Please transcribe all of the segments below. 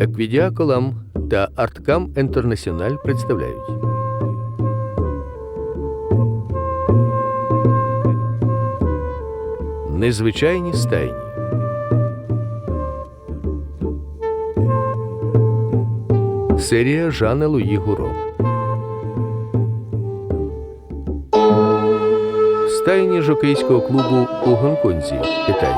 Еквідіа Колам та Арткам Інтернаціональ представляють. Незвичайні стайні. Серія Жана Луї Гуро. Стайні жокейського клубу у Гонконзі, Китай.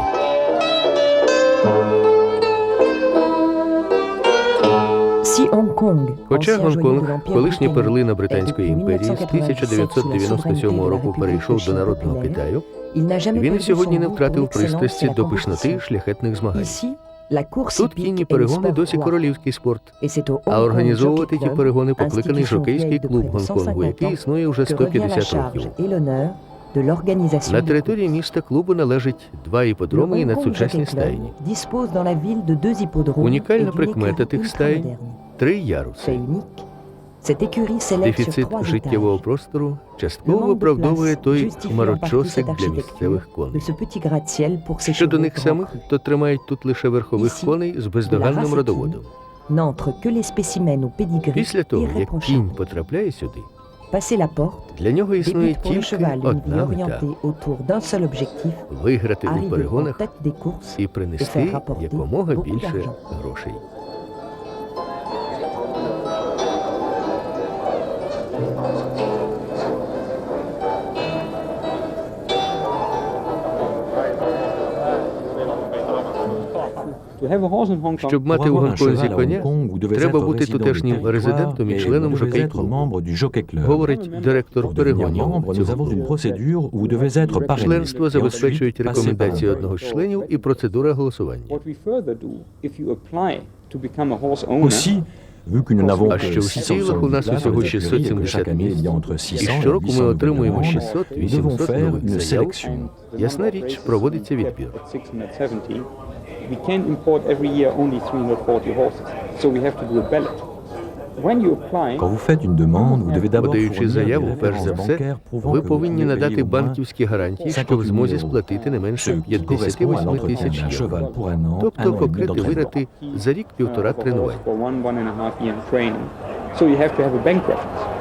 Хоча Гонконг, колишня перлина Британської імперії, з 1997 sous la 1997 souveraineté de la року перейшов до народного Китаю, він і сьогодні не втратив пристрасті до пишноти шляхетних змагань. Тут кінні перегони досі королівський спорт. А організовувати ті перегони покликаний жокейський клуб Гонконгу, 150 який існує вже que revient la 150 charge років. На території міста клубу належить два іподроми і надсучасні стайні, Унікальна прикмета тих стай ultramoderne. Три яруси. Дефіцит життєвого простору частково виправдовує той хмарочосик для місцевих коней. Щодо них самих, то тримають тут лише верхових коней з бездоганним родоводом. Після того, як кінь потрапляє сюди, для нього існує тільки одна мета виграти у перегонах і принести якомога більше грошей. Щоб мати у Гонконзі коня, треба бути тутешнім резидентом і членом жокей-клубу. Говорить директор перегонів клубу. Членство забезпечують рекомендації одного з членів і процедура голосування. Aussi, А що в 670 стілах у нас усього dans les écuries et que 670 chaque année il y a місць, і 600 et щороку ми 800 отримуємо nouvelles demandes, nous devons 600-800 faire нових заяв. Ясна річ, проводиться відбір. At 670, we can import every year only 340 horses. So we have to do a ballot. When you apply, Quand vous faites une demande, vous devez d'abord Подаючи заяву, перш за все, ви повинні надати банківські гарантії, що 50 в змозі 000 сплатити не менше ce qui correspond à 58 l'entretien тисяч євро. Тобто d'entraînement. витрати за uh, a horse тренувань. for one, one and a half year training. So you have to have a bank reference.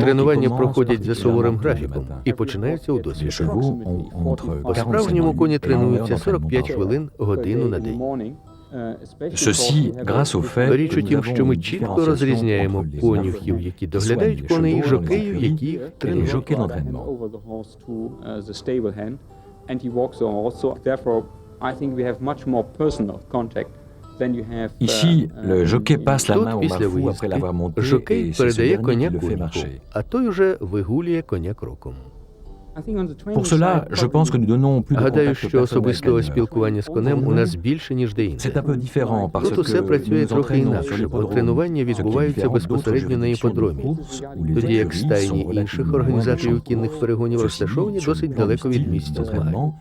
Тренування проходять за суворим графіком і починаються у Les досвід. chevaux ont entre 45 По-справжньому коні тренуються d'entraînement 45 par jour. хвилин годину на день. Ceci grâce au fait Річ у que nous тім, що ми avons une чітко розрізняємо entre les конюхів, які qui доглядають коней, і жокеїв, які їх et les тренують. uh, and he walks the horse. So therefore, I think we have much more personal contact uh, Ici, uh, le jockey passe la main au marfou après l'avoir monté, et жокей c'est ce передає dernier коня qui le fait конюху, marcher. а той уже вигулює коня кроком. Pour cela, je pense que nous donnons plus de Гадаю, що особистого спілкування з конем у нас більше, ніж де C'est un peu différent parce Тут que усе працює nous трохи entraînons sur інакше, бо l'hippodrome, тренування est відбуваються différent d'autres безпосередньо на juridictions de іподромі. course, où les Тоді як écuries стайні інших relativement організаторів loin кінних перегонів Ceci розташовані sur досить le далеко від style місця змагань. d'entraînement,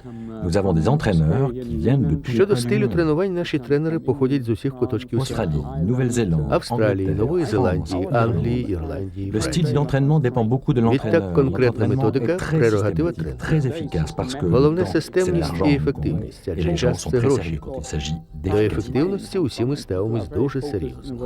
Nous avons des entraîneurs qui viennent depuis Щодо стилю тренувань, наші тренери походять з усіх куточків світу. Australie, Nouvelle-Zélande, Австралії, Angleterre, Нової France, Зеландії. Англії, Ірландії, Le style Франції. d'entraînement dépend beaucoup de l'entraîneur. Відтак конкретна entraînement методика très прерогатива тренера. Головне системність і ефективність, les gens час це гроші. До ефективності усі ми ставимось дуже серйозно.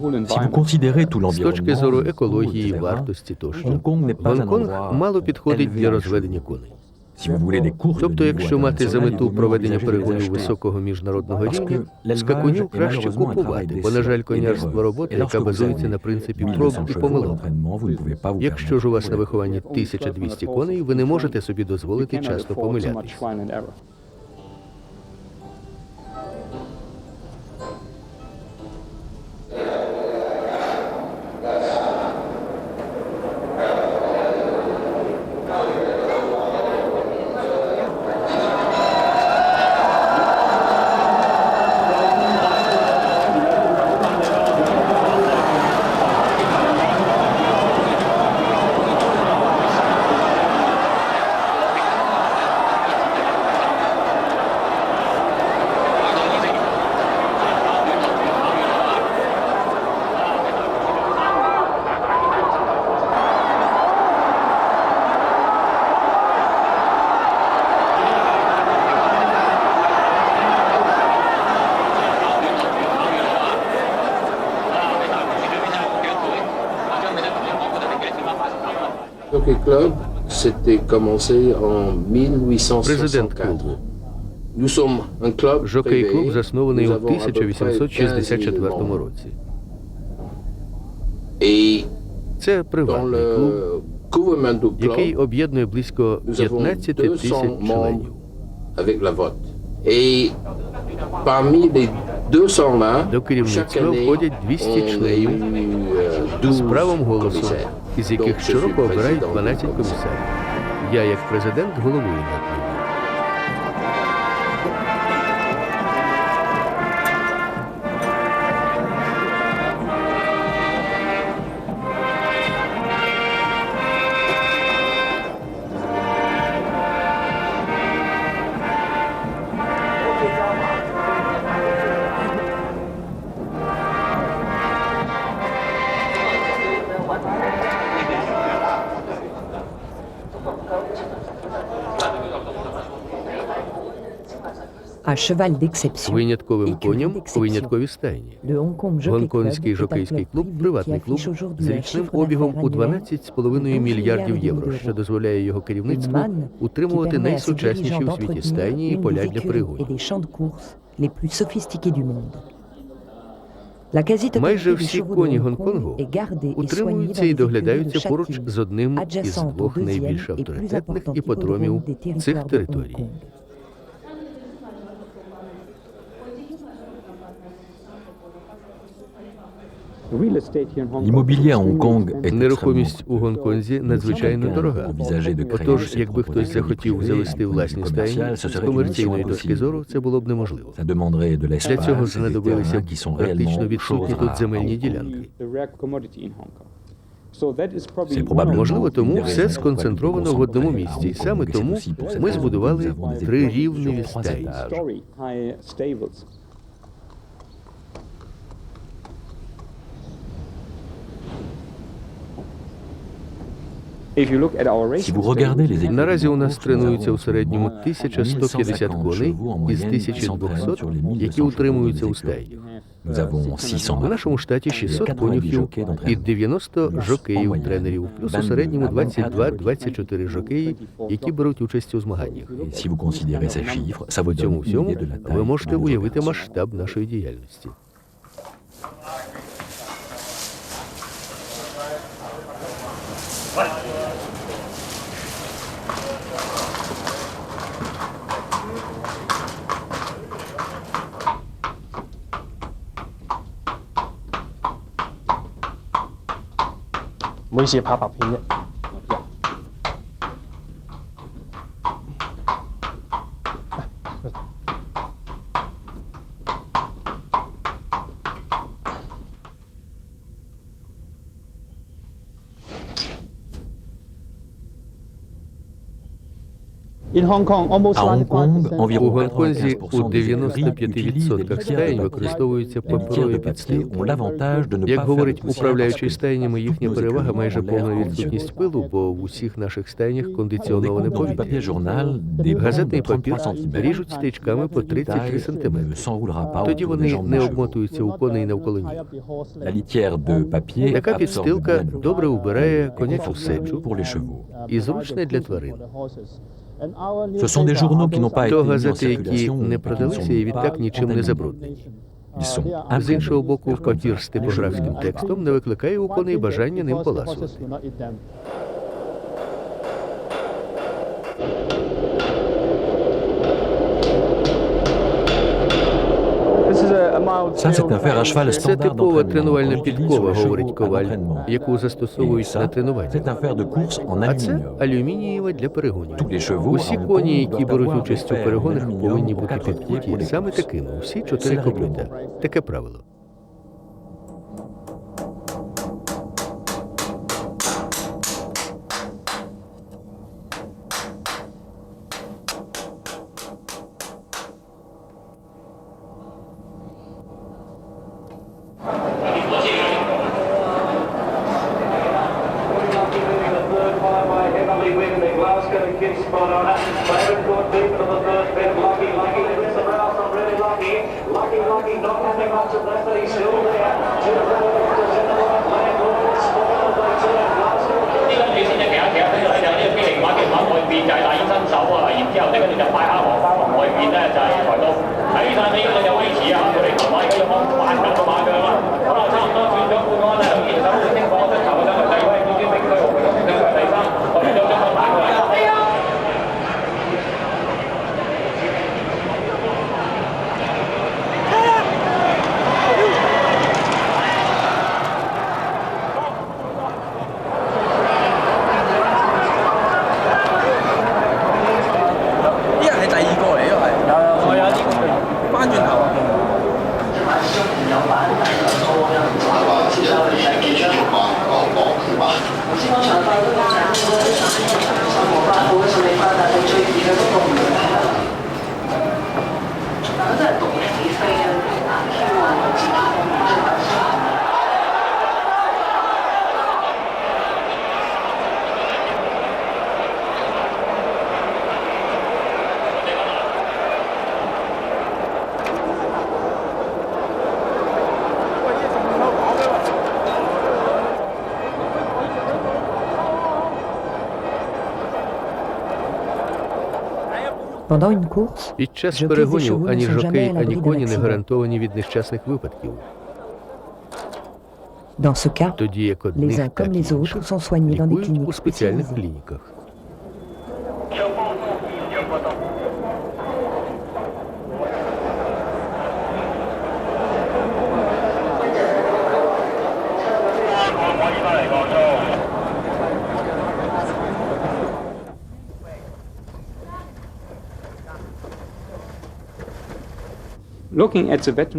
Si vous considérez tout З l'environnement, точки зору екології, вартості тощо, Гонконг мало підходить для розведення коней. Si vous voulez des courses de Тобто, якщо мати за мету проведення перегонів високого міжнародного рівня, est краще купувати, бо, на жаль, конярство робота, яка базується на принципі 1200 проб і помилок. Якщо ж у вас на вихованні 1200 коней, ви не можете собі дозволити часто afford Президент 1864. клубу. Жокей клуб заснований у avons à peu près 1864 15 000 році. Це приватний клуб, який об'єднує близько nous avons 15 200 тисяч членів. membres avec la vote. Et parmi les 200 là, До керівництва входять 200 on a членів euh, з 12 правом голосу. Із яких щороку обирають 12 комісарів. Я, як президент, головую над ними. Винятковим коням виняткові стайні. Гонконгський жокейський клуб приватний клуб з річним обігом у annuel 12,5 мільярдів євро, що дозволяє його керівництву утримувати найсучасніші у світі стайні і поля для quasi-totalité Майже всі коні Гонконгу утримуються і доглядаються поруч з одним із двох найбільш авторитетних іподромів цих територій. In Hong Kong L'immobilier à Hong Kong est extrêmement Нерухомість у Гонконзі надзвичайно дорога. Отож, якби хтось захотів завести власні стайні, з комерційної точки зору це було б неможливо. Для цього знадобилися практично відсутні тут земельні ділянки. Можливо, тому все сконцентровано в одному місці, і саме тому ми збудували три trois стайні. Наразі у нас тренуються у середньому 1150 коней із 1200, які утримуються у стаї. У нашому штаті 600 конюхів і 90 жокеїв-тренерів, плюс у середньому 22-24 жокеї, які беруть участь у змаганнях. В цьому всьому ви можете уявити масштаб нашої діяльності. What? 每次拍拍片啫。Utilisent des 95% litières de стаєнь papier. використовуються паперові підстилки. Як говорить управляючий стайнями, їхня перевага майже повна відсутність пилу, бо в усіх наших стайнях кондиціоноване повітря. Газетний папір ріжуть стичками по 33 ne см. Тоді вони не обмотуються у коней навколо ніг. La litière de papier Така підстилка добре убирає est конячу сечу pour les chevaux. і зручне для тварин. Ce sont des journaux qui n'ont pas été То mis en газети, які circulation, не qui продалися і відтак нічим не забруднені. Ils sont З imprimés іншого боку, папір з типографським текстом не викликає у коней бажання ним поласувати. Ça, c'est un fer à cheval Це типова тренувальна підкова, говорить коваль, яку застосовують на тренуванні. en А це алюмінієва для перегонів. Усі коні, які беруть участь у перегонах, повинні бути підкуті саме такими. Усі чотири копита. Таке правило. Під час перегонів ані жокей, ані коні не гарантовані від нещасних випадків. Тоді як одних, так і інших лікують у спеціальних клініках.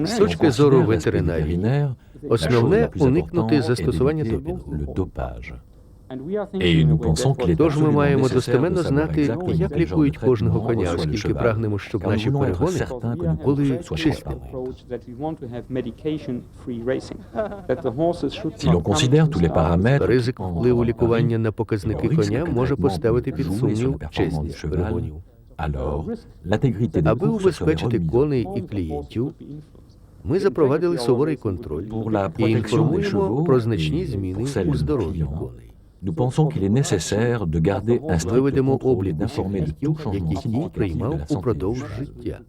З точки зору ветеринарії, основне уникнути застосування допінгу. Тож ми маємо достеменно знати, як лікують кожного коня, оскільки прагнемо, щоб наші перегони були чистими. Ризик впливу лікування на показники коня може поставити під сумнів чесність перегонів. Alors Аби убезпечити коней і клієнтів, ми запровадили суворий контроль і інформуємо про значні зміни у здоров'ї коней. Nous pensons qu'il est nécessaire de garder un strict contrôle d'informer de tout changement significatif de la santé cheval. життя.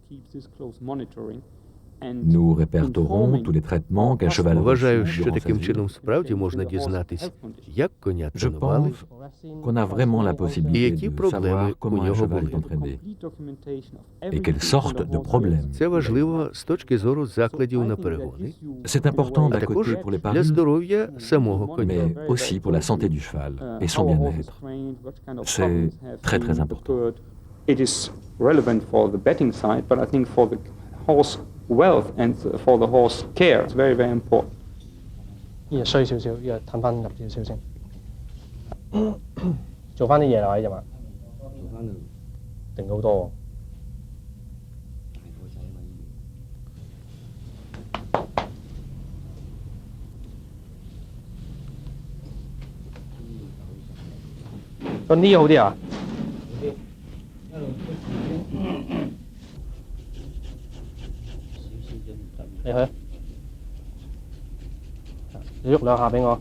Nous répertorons tous les traitements qu'un cheval Вважаю, reçut що durant sa таким vie. чином справді можна дізнатись, як коня Je тренували pense qu'on a vraiment la і possibilité які de проблеми savoir у comment un нього cheval est були. entraîné et quelles sortes de problèmes. Це важливо з точки зору закладів на перегони, C'est important а d'un також côté pour les для paris, здоров'я самого коня. mais aussi pour la santé du cheval et son bien-être. C'est très, très important. It is relevant for the betting side, but I think for the horse wealth and for the horse care, it's very, very important. 呢個衰少少，呢個褪翻入少少先，做翻啲嘢落去啫嘛。定好多喎。個呢好啲啊？ 你喐两下俾我。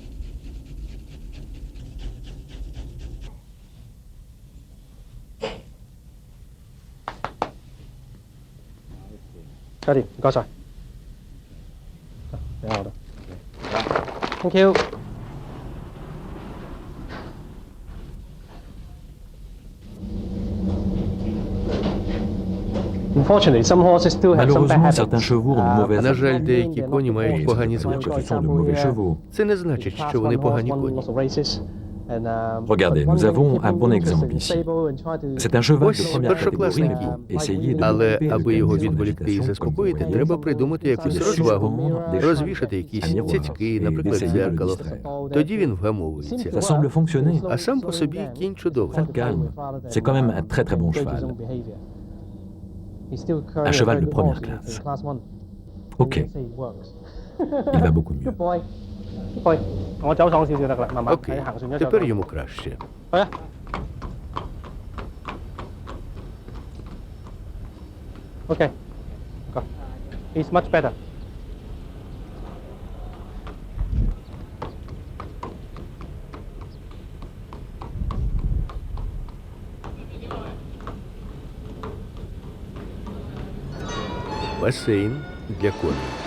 搞掂，唔该晒。啊俾我度。Thank you。Unfortunately, some horses still Malheureusement, habits. certains chevaux ont une Uh, mauvaise На жаль, деякі коні мають погані ce sont de mauvais chevaux. Це не значить, що вони погані коні. Regardez, nous avons un bon exemple ici. C'est un cheval de Ось première першокласний catégorie кінь. pour essayer de Але аби його відволікти і заспокоїти, vous треба придумати якусь розвагу, розвішати choses, якісь цяцьки, et наприклад, дзеркало. distraire. Тоді він вгамовується. Ça semble fonctionner. А сам по собі кінь чудовий. Très calme. C'est quand même un très très bon cheval. Un cheval de première classe. Ok. Il va beaucoup mieux. Ok. Ok. He's much better. Басейн для коней.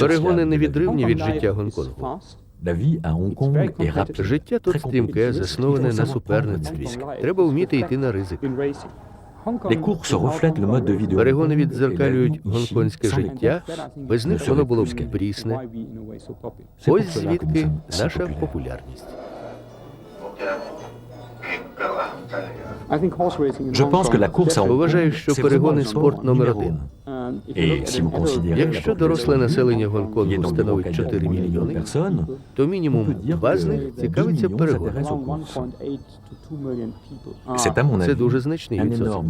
Перегони невідривні від життя Гонконгу. Життя тут стрімке, засноване на суперництві. Треба вміти йти на ризик. Перегони віддзеркалюють гонконгське життя. Без них воно було б прісне. Ось звідки наша популярність. Вважаю, що c'est перегони спорт sport номер numéro один. considérez Якщо доросле населення Гонконгу становить 4 4 millions de мільйони, personnes, то on мінімум peut dire два з que них 2 цікавиться перегонами. s'intéressent aux around courses. 1.8 to 2 million people C'est à are, mon Це avis дуже значний відсоток.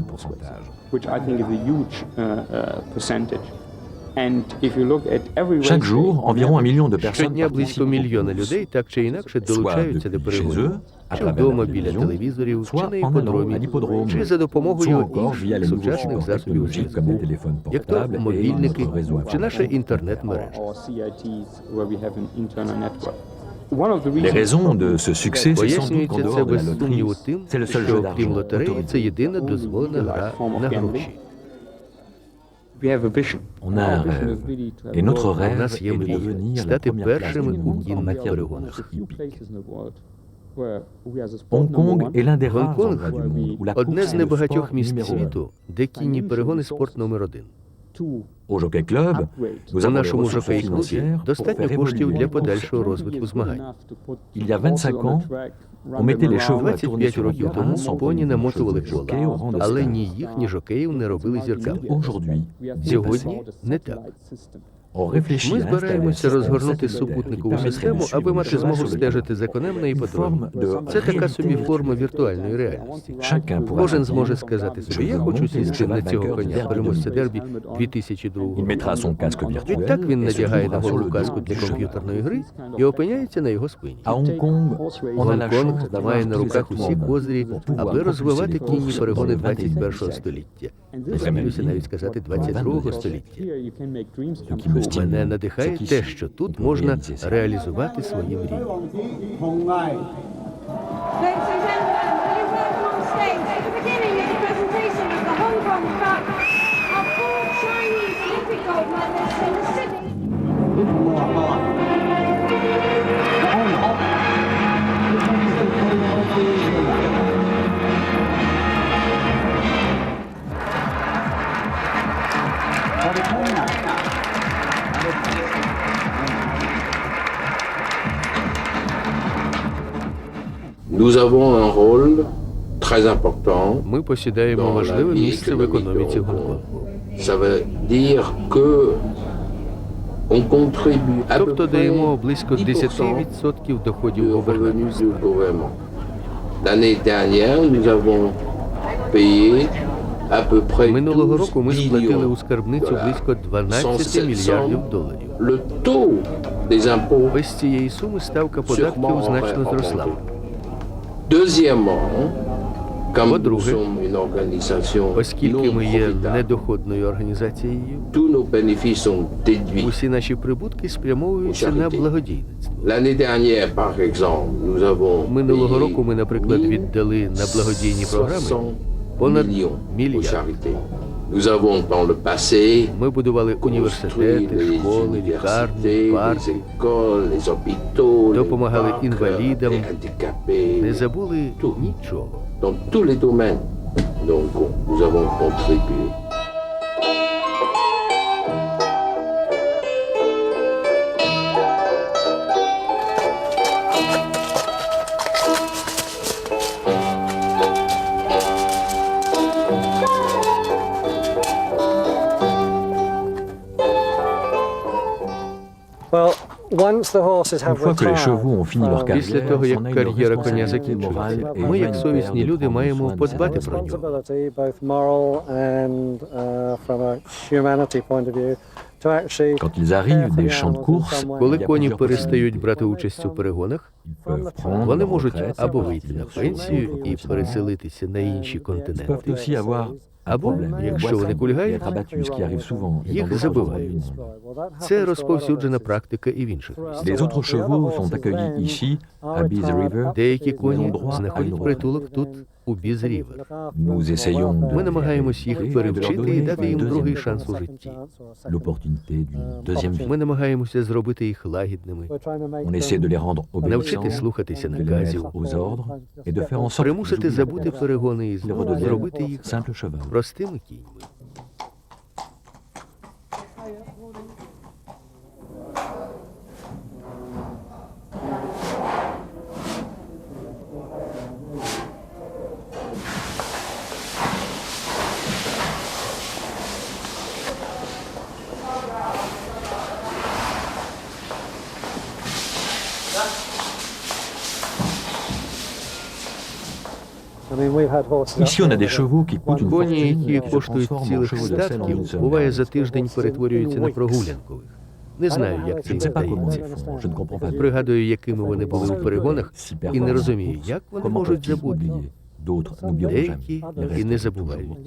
énorme pourcentage. which I think is a huge uh, uh, percentage. And if you look at every Chaque race jour, day, on environ un average, million de personnes Щодня близько participent aux мільйона courses. людей так чи інакше Soit долучаються до depuis chez перегонів. eux, à Чи travers вдома la біля télévision, телевізорів, чи soit на en allant à іпподромі, l'hippodrome, чи за soit допомогою encore via інших les nouveaux сучасних supports засобів technologiques comme les зв'язку, téléphones як то portables et мобільники, notre réseau чи наша informatique. інтернет-мережа. or CITs where we have an internal network. One of the Les reasons raisons de ce succès, c'est sans doute qu'en Пояснюється це dehors de la без loterie, сумніву тим, c'est le seul що jeu крім d'argent лотереї це autorisé. єдина дозволена гра на гроші. On a un Our vision rêve. is really to have Et notre world- У rêve нас є est de мрія devenir la стати première place du першими у monde en кінних matière de перегонах. courses few hippiques. places in the world where we as a sport Hong number Kong one, est l'un des rares Гонконг endroits du monde où la Одне course з est le небагатьох sport місць numéro un. світу, де кінні перегони спорт номер один. to Au Jockey Club, upgrade nous У avons les нашому ressources жокей клубі financières pour достатньо faire коштів évoluer для les courses. подальшого розвитку змагань. Il y a 25 ans, on mettait les chevaux à tourner 25 sur un років тому поні намотували кола, але ні їх, ні жокеїв не робили зірками. Сьогодні не так. Ми збираємося розгорнути супутникову систему, аби мати змогу стежити за конем на іпподромі. Це така собі форма віртуальної реальності. Кожен зможе сказати собі, я хочу сісти на цього коня, переможця дербі Il 2002 mettra son casque Відтак він надягає на голову каску для комп'ютерної гри і опиняється на його спині. Гонконг має на руках усі pouvoir аби розвивати кінні перегони dans le 21 siècle. століття. And Насмілюся навіть сказати 22 століття. Stimule. Мене надихає те, що тут можна реалізувати свої мрії. Ми посідаємо важливе місце в економіці. Гонконгу. Тобто даємо близько 10% 10% доходів губернаторства. Минулого року ми сплатили у скарбницю близько 12 мільярдів доларів. Без цієї суми ставка податків значно зросла. По-друге, Оскільки ми є недоходною організацією, усі наші прибутки спрямовуються на благодійництво. Минулого року ми, наприклад, віддали на благодійні програми понад мільярд. Ми будували університети, школи, лікарні, парки, допомагали інвалідам, не забули нічого. Une fois que les retired chevaux ont fini leur from- carrière, Після того, як кар'єра коня et ми, як совісні люди, маємо подбати про нього. uh, Quand ils arrivent des champs de course, Коли коні перестають брати участь у перегонах, вони можуть або вийти на пенсію і переселитися на інші континенти, або, якщо вони кульгають, їх забивають. Це розповсюджена практика і в інших місцях. Деякі коні знаходять притулок тут, у Біз-Рівер. Ми намагаємось їх перевчити і дати їм другий шанс у житті. Ми намагаємося зробити їх лагідними, навчити слухатися наказів, примусити забути перегони і зробити їх простими кіньми. Chevaux qui coûtent une Коні, які коштують цілих статків, буває за тиждень перетворюються на прогулянкових. Не знаю, як Je це вдається. Пригадую, якими вони були у перегонах, і не розумію, як вони можуть забути. Деякі і не забувають.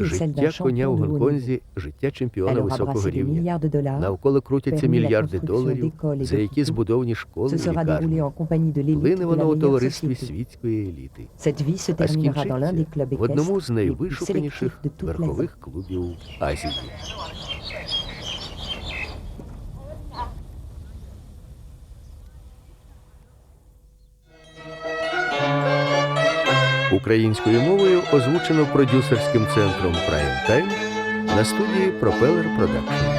Життя коня у. Гонконзі життя чемпіона високого рівня. milliards de dollars. Навколо крутяться мільярди доларів, за які збудовані школи Ce і sera лікарні. déroulé en compagnie de l'élite Плине de воно la у товаристві société. світської еліти. Cette vie se А terminera dans l'un des скінчиться clubs в одному з équestres les plus найвишуканіших верхових клубів Азії. Українською мовою озвучено продюсерським центром Prime Time на студії Propeller Production.